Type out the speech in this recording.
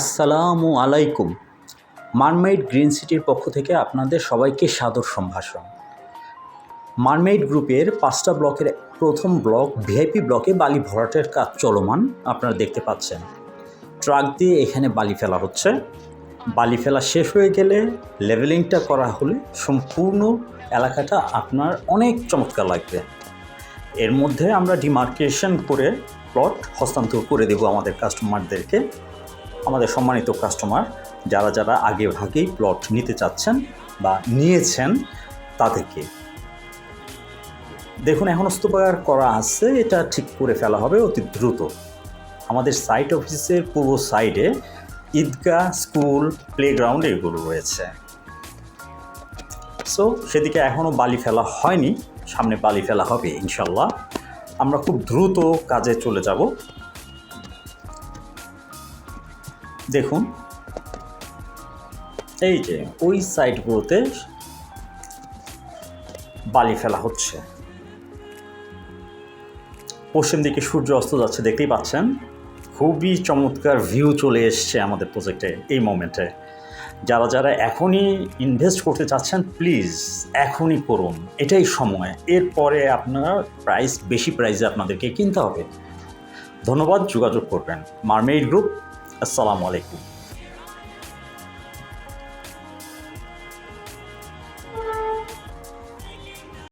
আসসালামু আলাইকুম। Mermaid green সিটির পক্ষ থেকে আপনাদের সবাইকে সাদর সম্ভাষণ। মারমেইড গ্রুপের পাঁচটা ব্লকের প্রথম ব্লক ভিআইপি ব্লকে বালি ভরাটের কাজ চলমান, আপনারা দেখতে পাচ্ছেন। ট্রাক দিয়ে এখানে বালি ফেলা হচ্ছে। বালি ফেলা শেষ হয়ে গেলে লেভেলিংটা করা হলে সম্পূর্ণ এলাকাটা আপনার অনেক চমৎকার লাগবে। এর মধ্যে আমরা ডিমার্কেশন করে প্লট হস্তান্তর করে দেব আমাদের কাস্টমারদেরকে। আমাদের সম্মানিত কাস্টমার যারা যারা আগে ভাগেই প্লট নিতে চাচ্ছেন বা নিয়েছেন তাদেরকে। দেখুন, এখন স্তূপাগার করা আছে, এটা ঠিক করে ফেলা হবে অতি দ্রুত। আমাদের সাইট অফিসের পূর্ব সাইডে ঈদগাহ স্কুল প্লেগ্রাউন্ড এগুলো রয়েছে। সো সেদিকে এখনও বালি ফেলা হয়নি, সামনে বালি ফেলা হবে ইনশাল্লাহ আমরা খুব দ্রুত কাজে চলে যাব। দেখুন। এই যে, ওই সাইডগুলোতে বালি ফেলা হচ্ছে। পশ্চিম দিকে সূর্য অস্ত যাচ্ছে, দেখতেই পাচ্ছেন। খুবই চমৎকার ভিউ চলে এসছে আমাদের প্রজেক্টে এই মোমেন্টে যারা যারা এখনই ইনভেস্ট করতে চাচ্ছেন প্লিজ এখনই করুন। এটাই সময়। এরপরে আপনারা প্রাইস বেশি প্রাইসে আপনাদেরকে কিনতে হবে। ধন্যবাদ, যোগাযোগ করবেন। মারমেইড গ্রুপ আসসালামু আলাইকুম।